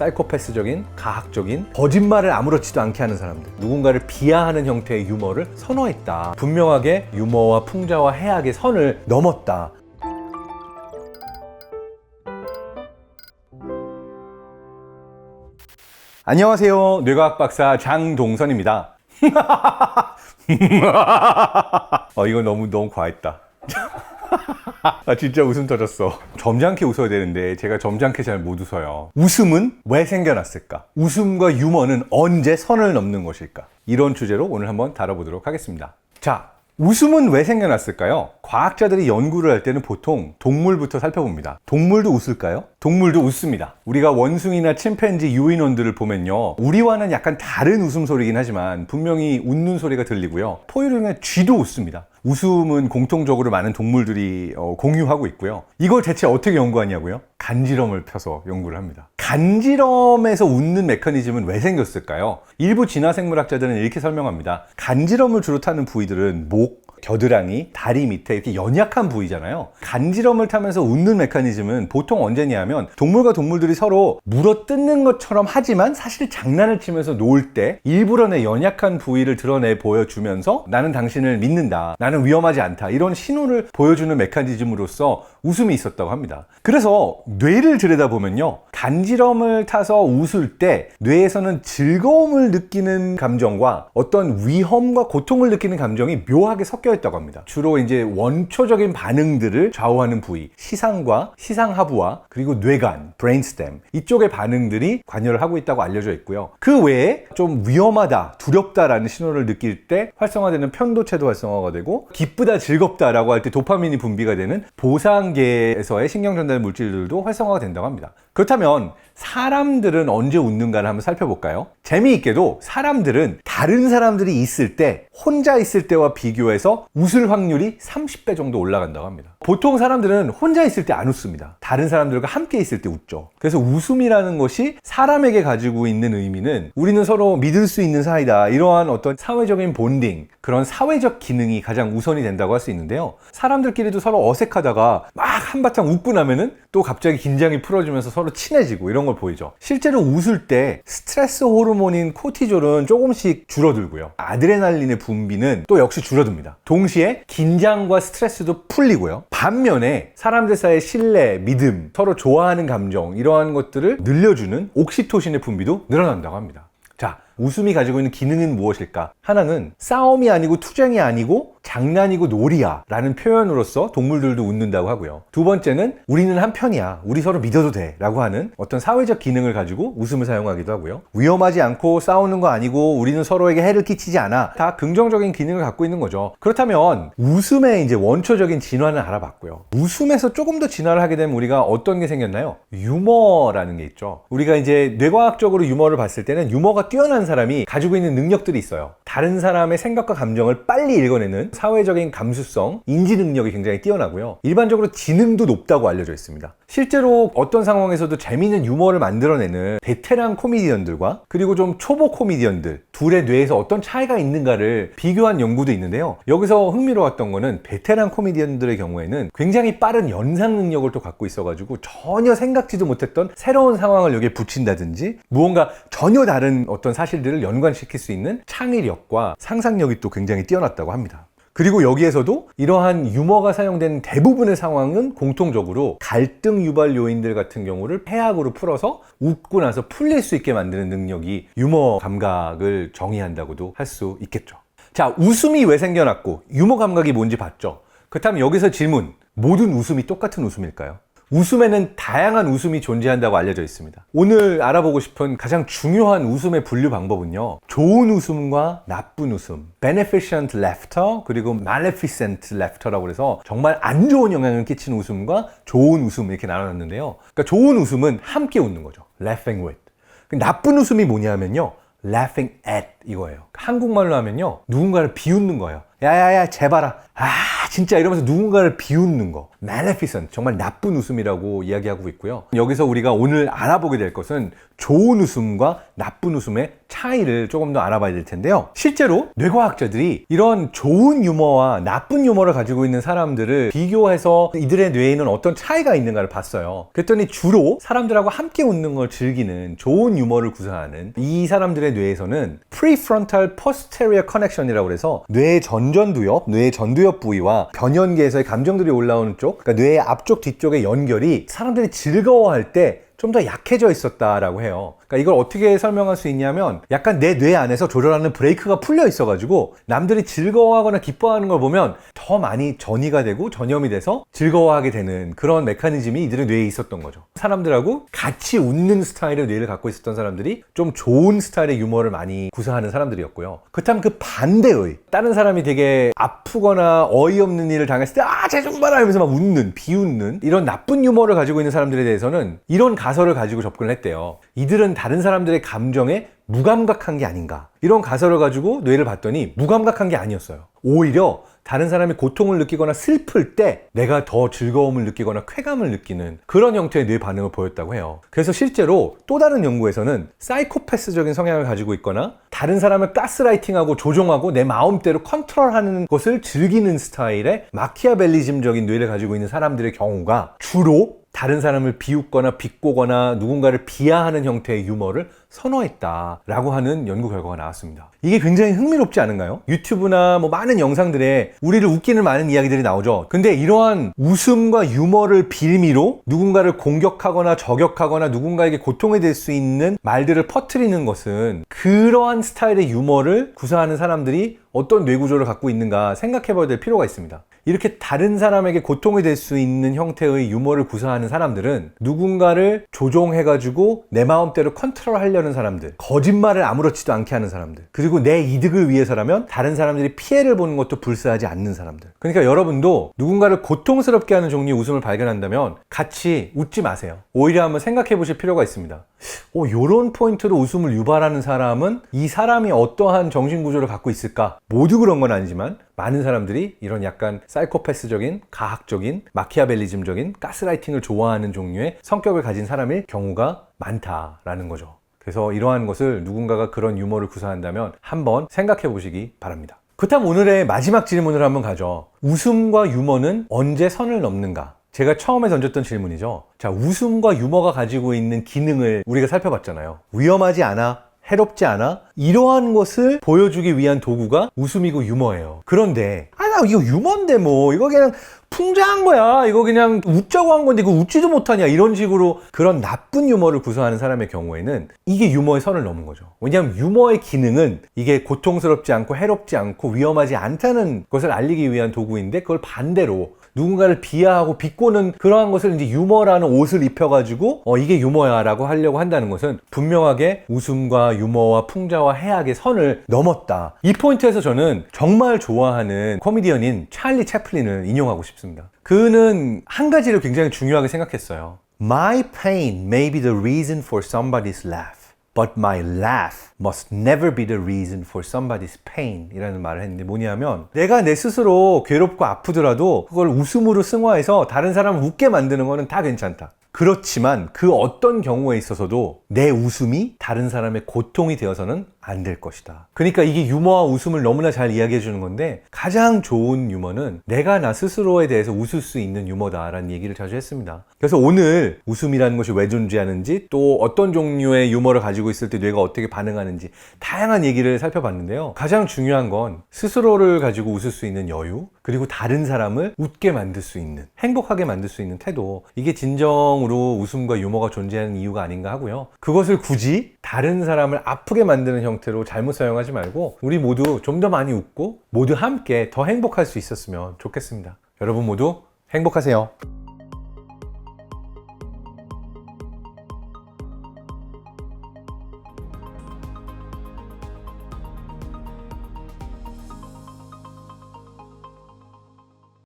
사이코패스적인, 가학적인, 거짓말을 아무렇지도 않게 하는 사람들. 누군가를 비하하는 형태의 유머를 선호했다. 분명하게 유머와 풍자와 해악의 선을 넘었다. 안녕하세요. 뇌과학 박사 장동선입니다. 어, 이거 너무, 너무 과했다. 아, 진짜 웃음 터졌어. 점잖게 웃어야 되는데 제가 점잖게 잘 못 웃어요. 웃음은 왜 생겨났을까? 웃음과 유머는 언제 선을 넘는 것일까? 이런 주제로 오늘 한번 다뤄보도록 하겠습니다. 자, 웃음은 왜 생겨났을까요? 과학자들이 연구를 할 때는 보통 동물부터 살펴봅니다. 동물도 웃을까요? 동물도 웃습니다. 우리가 원숭이나 침팬지, 유인원들을 보면요. 우리와는 약간 다른 웃음소리긴 하지만 분명히 웃는 소리가 들리고요. 포유류의 쥐도 웃습니다. 웃음은 공통적으로 많은 동물들이 어, 공유하고 있고요. 이걸 대체 어떻게 연구하냐고요? 간지럼을 펴서 연구를 합니다. 간지럼에서 웃는 메커니즘은 왜 생겼을까요? 일부 진화생물학자들은 이렇게 설명합니다. 간지럼을 주로 타는 부위들은 목, 겨드랑이, 다리 밑에 이렇게 연약한 부위잖아요. 간지럼을 타면서 웃는 메커니즘은 보통 언제냐면 동물과 동물들이 서로 물어 뜯는 것처럼 하지만 사실 장난을 치면서 놀 때 일부러 내 연약한 부위를 드러내 보여주면서 나는 당신을 믿는다. 나는 위험하지 않다. 이런 신호를 보여주는 메커니즘으로서 웃음이 있었다고 합니다. 그래서 뇌를 들여다보면요. 간지럼을 타서 웃을 때 뇌에서는 즐거움을 느끼는 감정과 어떤 위험과 고통을 느끼는 감정이 묘하게 섞여 있다고 합니다. 주로 이제 원초적인 반응들을 좌우하는 부위, 시상과 시상하부와 그리고 뇌간, 브레인스템 이쪽의 반응들이 관여를 하고 있다고 알려져 있고요. 그 외에 좀 위험하다, 두렵다라는 신호를 느낄 때 활성화되는 편도체도 활성화가 되고 기쁘다, 즐겁다라고 할 때 도파민이 분비가 되는 보상계에서의 신경 전달 물질들도 활성화가 된다고 합니다. 그렇다면 사람들은 언제 웃는가를 한번 살펴볼까요? 재미있게도 사람들은 다른 사람들이 있을 때 혼자 있을 때와 비교해서 웃을 확률이 30배 정도 올라간다고 합니다. 보통 사람들은 혼자 있을 때 안 웃습니다. 다른 사람들과 함께 있을 때 웃죠. 그래서 웃음이라는 것이 사람에게 가지고 있는 의미는 우리는 서로 믿을 수 있는 사이다. 이러한 어떤 사회적인 본딩, 그런 사회적 기능이 가장 우선이 된다고 할 수 있는데요. 사람들끼리도 서로 어색하다가 막 한바탕 웃고 나면은 또 갑자기 긴장이 풀어지면서 서로 친해지고 이런 걸 보이죠. 실제로 웃을 때 스트레스 호르몬인 코티졸은 조금씩 줄어들고요. 아드레날린의 분비는 또 역시 줄어듭니다. 동시에 긴장과 스트레스도 풀리고요. 반면에 사람들 사이의 신뢰, 믿음, 서로 좋아하는 감정 이러한 것들을 늘려주는 옥시토신의 분비도 늘어난다고 합니다. 자, 웃음이 가지고 있는 기능은 무엇일까? 하나는 싸움이 아니고 투쟁이 아니고 장난이고 놀이야 라는 표현으로서 동물들도 웃는다고 하고요. 두 번째는 우리는 한편이야. 우리 서로 믿어도 돼. 라고 하는 어떤 사회적 기능을 가지고 웃음을 사용하기도 하고요. 위험하지 않고 싸우는 거 아니고 우리는 서로에게 해를 끼치지 않아. 다 긍정적인 기능을 갖고 있는 거죠. 그렇다면 웃음의 이제 원초적인 진화는 알아봤고요. 웃음에서 조금 더 진화를 하게 되면 우리가 어떤 게 생겼나요? 유머라는 게 있죠. 우리가 이제 뇌과학적으로 유머를 봤을 때는 유머가 뛰어난 사람이 가지고 있는 능력들이 있어요. 다른 사람의 생각과 감정을 빨리 읽어내는 사회적인 감수성, 인지 능력이 굉장히 뛰어나고요. 일반적으로 지능도 높다고 알려져 있습니다. 실제로 어떤 상황에서도 재미있는 유머를 만들어내는 베테랑 코미디언들과 그리고 좀 초보 코미디언들 둘의 뇌에서 어떤 차이가 있는가를 비교한 연구도 있는데요. 여기서 흥미로웠던 거는 베테랑 코미디언들의 경우에는 굉장히 빠른 연상 능력을 또 갖고 있어가지고 전혀 생각지도 못했던 새로운 상황을 여기에 붙인다든지 무언가 전혀 다른 어떤 사실 들을 연관시킬 수 있는 창의력과 상상력이 또 굉장히 뛰어났다고 합니다. 그리고 여기에서도 이러한 유머가 사용된 대부분의 상황은 공통적으로 갈등 유발 요인들 같은 경우를 해악으로 풀어서 웃고 나서 풀릴 수 있게 만드는 능력이 유머 감각을 정의한다고도 할 수 있겠죠. 자, 웃음이 왜 생겨났고 유머 감각이 뭔지 봤죠. 그렇다면 여기서 질문. 모든 웃음이 똑같은 웃음일까요? 웃음에는 다양한 웃음이 존재한다고 알려져 있습니다. 오늘 알아보고 싶은 가장 중요한 웃음의 분류 방법은요. 좋은 웃음과 나쁜 웃음, beneficent laughter 그리고 maleficent laughter라고 해서 정말 안 좋은 영향을 끼치는 웃음과 좋은 웃음 이렇게 나눠놨는데요. 그러니까 좋은 웃음은 함께 웃는 거죠. laughing with. 그 나쁜 웃음이 뭐냐면요. laughing at 이거예요. 한국말로 하면요. 누군가를 비웃는 거예요. 야야야 제발아. 아 진짜 이러면서 누군가를 비웃는 거. Maleficent, 정말 나쁜 웃음이라고 이야기하고 있고요. 여기서 우리가 오늘 알아보게 될 것은 좋은 웃음과 나쁜 웃음의 차이를 조금 더 알아봐야 될 텐데요. 실제로 뇌과학자들이 이런 좋은 유머와 나쁜 유머를 가지고 있는 사람들을 비교해서 이들의 뇌에는 어떤 차이가 있는가를 봤어요. 그랬더니 주로 사람들하고 함께 웃는 걸 즐기는 좋은 유머를 구사하는 이 사람들의 뇌에서는 prefrontal posterior connection이라고 그래서 뇌의 전전두엽, 뇌의 전두엽 부위와 변연계에서의 감정들이 올라오는 쪽, 그러니까 뇌의 앞쪽 뒤쪽의 연결이 사람들이 즐거워할 때 좀 더 약해져 있었다라고 해요. 그러니까 이걸 어떻게 설명할 수 있냐면 약간 내 뇌 안에서 조절하는 브레이크가 풀려 있어가지고 남들이 즐거워하거나 기뻐하는 걸 보면 더 많이 전이가 되고 전염이 돼서 즐거워하게 되는 그런 메커니즘이 이들의 뇌에 있었던 거죠. 사람들하고 같이 웃는 스타일의 뇌를 갖고 있었던 사람들이 좀 좋은 스타일의 유머를 많이 구사하는 사람들이었고요. 그렇다면 그 반대의 다른 사람이 되게 아프거나 어이없는 일을 당했을 때 아, 쟤좀 봐라 하면서 막 웃는, 비웃는 이런 나쁜 유머를 가지고 있는 사람들에 대해서는 이런 가 설을 가지고 접근을 했대요. 이들은 다른 사람들의 감정에 무감각한 게 아닌가. 이런 가설을 가지고 뇌를 봤더니 무감각한 게 아니었어요. 오히려 다른 사람이 고통을 느끼거나 슬플 때 내가 더 즐거움을 느끼거나 쾌감을 느끼는 그런 형태의 뇌 반응을 보였다고 해요. 그래서 실제로 또 다른 연구에서는 사이코패스적인 성향을 가지고 있거나 다른 사람을 가스라이팅하고 조종하고 내 마음대로 컨트롤하는 것을 즐기는 스타일의 마키아벨리즘적인 뇌를 가지고 있는 사람들의 경우가 주로 다른 사람을 비웃거나 비꼬거나 누군가를 비하하는 형태의 유머를 선호했다라고 하는 연구 결과가 나왔습니다. 이게 굉장히 흥미롭지 않은가요? 유튜브나 뭐 많은 영상들에 우리를 웃기는 많은 이야기들이 나오죠. 근데 이러한 웃음과 유머를 빌미로 누군가를 공격하거나 저격하거나 누군가에게 고통이 될 수 있는 말들을 퍼뜨리는 것은 그러한 스타일의 유머를 구사하는 사람들이 어떤 뇌구조를 갖고 있는가 생각해 봐야 될 필요가 있습니다. 이렇게 다른 사람에게 고통이 될 수 있는 형태의 유머를 구사하는 사람들은 누군가를 조종해가지고 내 마음대로 컨트롤 하려는 사람들, 거짓말을 아무렇지도 않게 하는 사람들, 그리고 내 이득을 위해서라면 다른 사람들이 피해를 보는 것도 불사하지 않는 사람들. 그러니까 여러분도 누군가를 고통스럽게 하는 종류의 웃음을 발견한다면 같이 웃지 마세요. 오히려 한번 생각해 보실 필요가 있습니다. 어, 요런 포인트로 웃음을 유발하는 사람은 이 사람이 어떠한 정신구조를 갖고 있을까? 모두 그런 건 아니지만 많은 사람들이 이런 약간 사이코패스적인, 가학적인, 마키아벨리즘적인 가스라이팅을 좋아하는 종류의 성격을 가진 사람일 경우가 많다라는 거죠. 그래서 이러한 것을 누군가가 그런 유머를 구사한다면 한번 생각해 보시기 바랍니다. 그렇다면 오늘의 마지막 질문을 한번 가죠. 웃음과 유머는 언제 선을 넘는가? 제가 처음에 던졌던 질문이죠. 자, 웃음과 유머가 가지고 있는 기능을 우리가 살펴봤잖아요. 위험하지 않아, 해롭지 않아? 이러한 것을 보여주기 위한 도구가 웃음이고 유머예요. 그런데, 아, 나 이거 유머인데 뭐, 이거 그냥 풍자한 거야. 이거 그냥 웃자고 한 건데, 이거 웃지도 못하냐. 이런 식으로 그런 나쁜 유머를 구사하는 사람의 경우에는 이게 유머의 선을 넘은 거죠. 왜냐하면 유머의 기능은 이게 고통스럽지 않고 해롭지 않고 위험하지 않다는 것을 알리기 위한 도구인데, 그걸 반대로 누군가를 비하하고 비꼬는 그러한 것을 이제 유머라는 옷을 입혀가지고 어 이게 유머야라고 하려고 한다는 것은 분명하게 웃음과 유머와 풍자와 해악의 선을 넘었다. 이 포인트에서 저는 정말 좋아하는 코미디언인 찰리 채플린을 인용하고 싶습니다. 그는 한 가지를 굉장히 중요하게 생각했어요. My pain may be the reason for somebody's laugh. But my laugh must never be the reason for somebody's pain 이라는 말을 했는데 뭐냐면 내가 내 스스로 괴롭고 아프더라도 그걸 웃음으로 승화해서 다른 사람을 웃게 만드는 거는 다 괜찮다. 그렇지만 그 어떤 경우에 있어서도 내 웃음이 다른 사람의 고통이 되어서는 안 될 것이다. 그러니까 이게 유머와 웃음을 너무나 잘 이야기해 주는 건데 가장 좋은 유머는 내가 나 스스로에 대해서 웃을 수 있는 유머다라는 얘기를 자주 했습니다. 그래서 오늘 웃음이라는 것이 왜 존재하는지 또 어떤 종류의 유머를 가지고 있을 때 뇌가 어떻게 반응하는지 다양한 얘기를 살펴봤는데요. 가장 중요한 건 스스로를 가지고 웃을 수 있는 여유 그리고 다른 사람을 웃게 만들 수 있는 행복하게 만들 수 있는 태도 이게 진정으로 웃음과 유머가 존재하는 이유가 아닌가 하고요. 그것을 굳이 다른 사람을 아프게 만드는 형태로 잘못 사용하지 말고 우리 모두 좀 더 많이 웃고 모두 함께 더 행복할 수 있었으면 좋겠습니다. 여러분 모두 행복하세요.